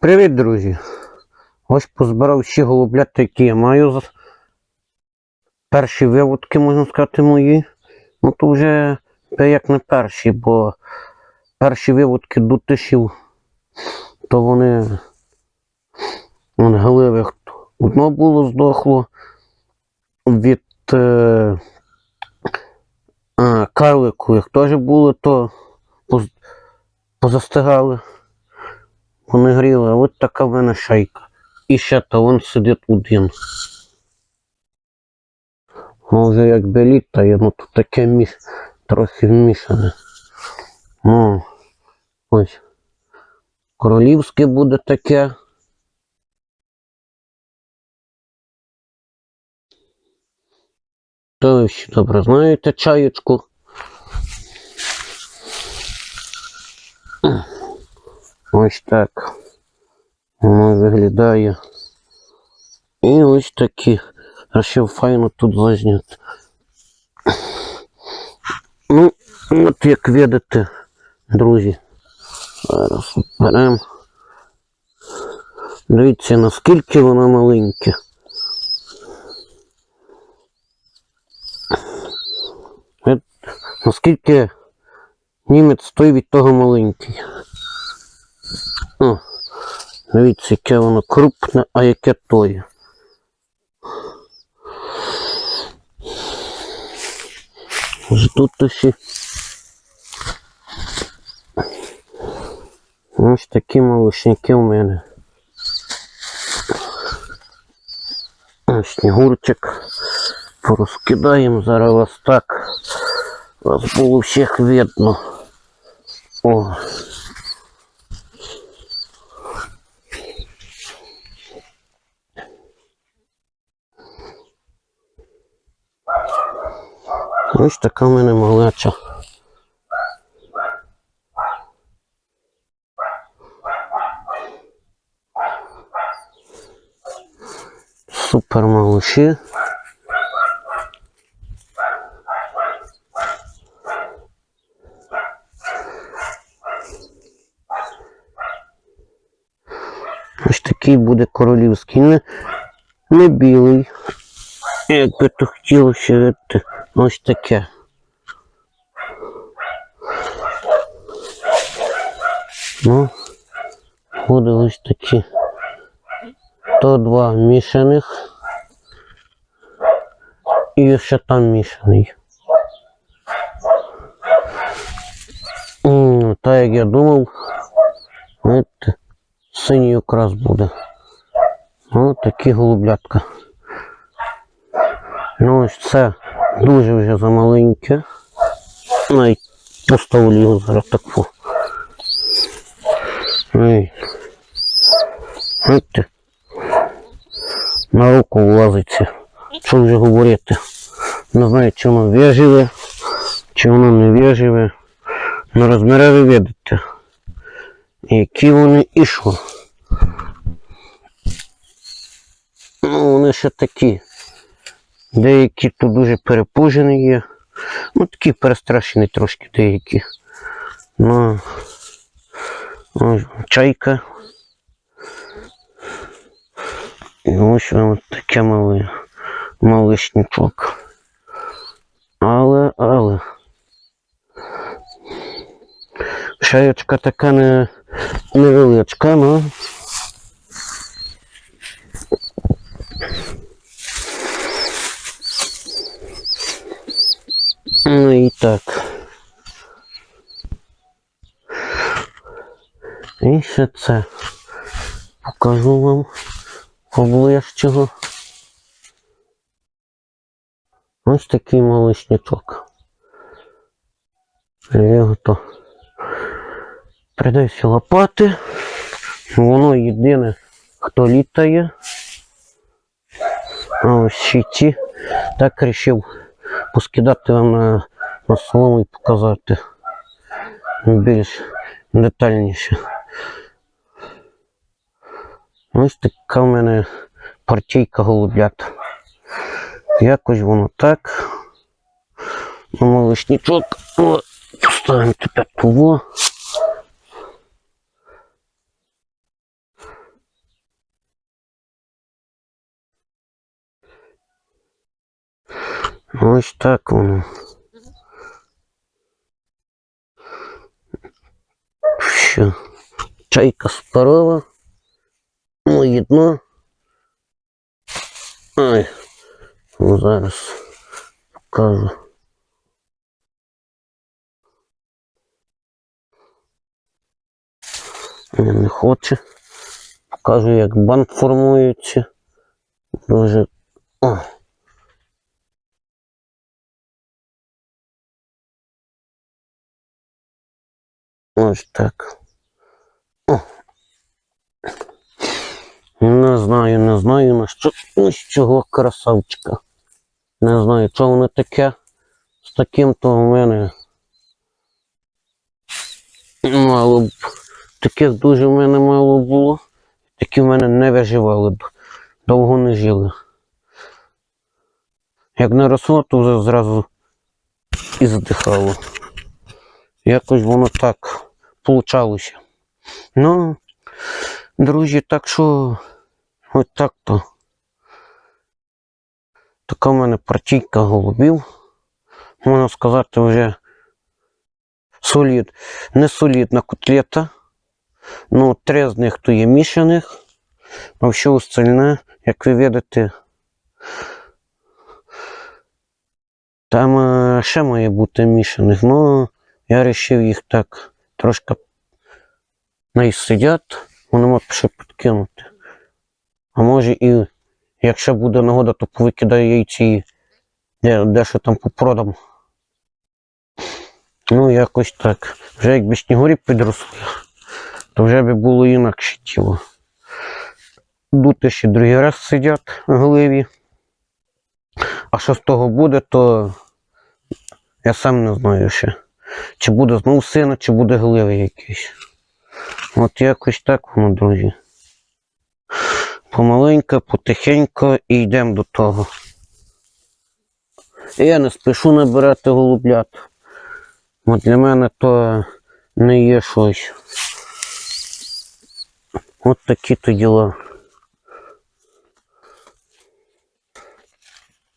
Привіт, друзі! Ось позбирав всі голубляти, які я маю. Перші виводки, можна сказати, мої. Ну то вже як не перші, бо перші виводки дутишів, то вони, вони гливих. Одно було здохло від е, а, карлику, їх теж було, то поз- позастигали. Вони гріли, от така в мене шайка. І ще то він сидить один. Вже якби літає, ну тут таке міш... трохи вмішане. Ну, ось. Королівське буде таке. То ви всі добре знаєте чаєчку. Ось так. Воно виглядає. І ось такі. А ще файно тут зазняти. Ну, от як видите, друзі. Зараз беремо. Дивіться, наскільки воно маленьке. От Наскільки німець той від того маленький. О, дивіться, яке воно крупне, а яке тоє. Ось тут ще. Ось такі малышники у мене. Ось снігурчик. Порозкидаємо зараз вас так. Вас було всіх видно. О. Ось така в мене малеча. Супер малыші. Ось такий буде королівський, не, не білий. Як би то хотілося ось таке. Ну, буде ось такі. То два мішаних. І ще там мішаний. М, Так як я думав, знаєте, синій окрас буде. Ось такі голублятка. Ну ось це дуже вже замаленьке. Навіть поставлю його зараз таку. Ой. Бачите? На руку влазиться. Що вже говорити? Не знаю, чи воно веживе, чи воно не веживе. На розміри ви видите. Які вони і що. Ну, вони ще такі. Деякі тут дуже перепужені є. Ну, такі перестрашені трошки деякі. Ну, ось чайка. І ось вам таке мале, малишничок. Але, але. Шаєчка така не, невеличка, ну. Ну і так. І ще це покажу вам поближчого. Ось такий малишнячок. Я його то придаюся лопати. Воно єдине, хто літає. А ось ці. Так рішив поскидати вам на, на солому і показати більш детальніше. Ось така в мене партійка голубят. Якось воно так. Ну, малишничок. О, поставимо тепер того. Ось так воно. Що? Чайка спарова. Моє дно. Ай. Зараз покажу. Не, не хоче. Покажу, як банк формується. Дуже. О. Ось так. О. Не знаю, не знаю на що. Ну, з чого красавчика. Не знаю, що воно таке. З таким то в мене. Мало б. Таких дуже в мене мало було. Такі в мене не виживали. д- Довго не жили. Як не росло, то вже зразу і здихало. Якось воно так получалося. Ну, друзі, так що ось так то. Така в мене партійка голубів. Можна сказати, вже солід, не солідна котлета. Ну, три з них то є мішаних, а все остальне, як ви видите, там е, ще має бути мішаних. Ну, я вирішив їх так трошки найсидять, вони можуть ще підкинути. А може і якщо буде нагода, то повикидаю яйці і де, дещо там попродам. Ну, якось так. Вже якби снігурі підросли, то вже би було інакше тіло. Дути ще другий раз сидять гливі. А що з того буде, то я сам не знаю ще. Чи буде знову сина, чи буде гливий якийсь. От якось так воно, друзі. Помаленько, потихенько і йдемо до того. Я не спішу набирати голублят. От для мене то не є щось. От такі то діла.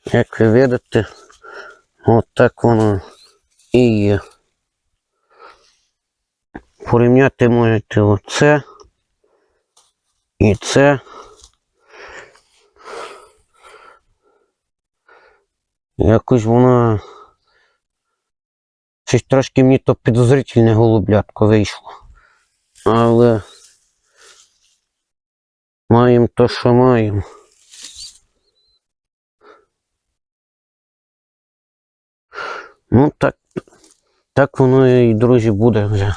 Як ви видите, от так воно і є. Порівняти можете оце і це. Якось воно щось трошки мені то підозрительне голублятко вийшло. Але маємо то, що маємо. Ну так, так воно і друзі буде вже.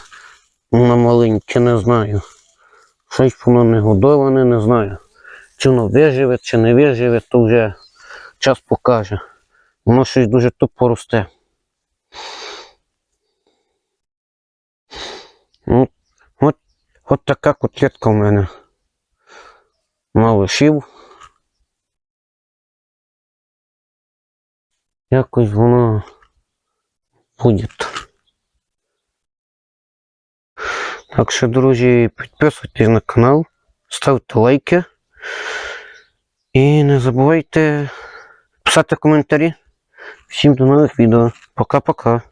На маленьке, не знаю. Щось воно не годоване, не знаю. Чи воно виживе, чи не виживе, то вже час покаже. Воно щось дуже тупо росте. Ну, от, от така котлетка в мене. Малышів. Якось воно буде. Так що, друзі, підписуйтесь на канал, ставте лайки. І не забувайте писати коментарі. Всім до нових відео. Пока-пока.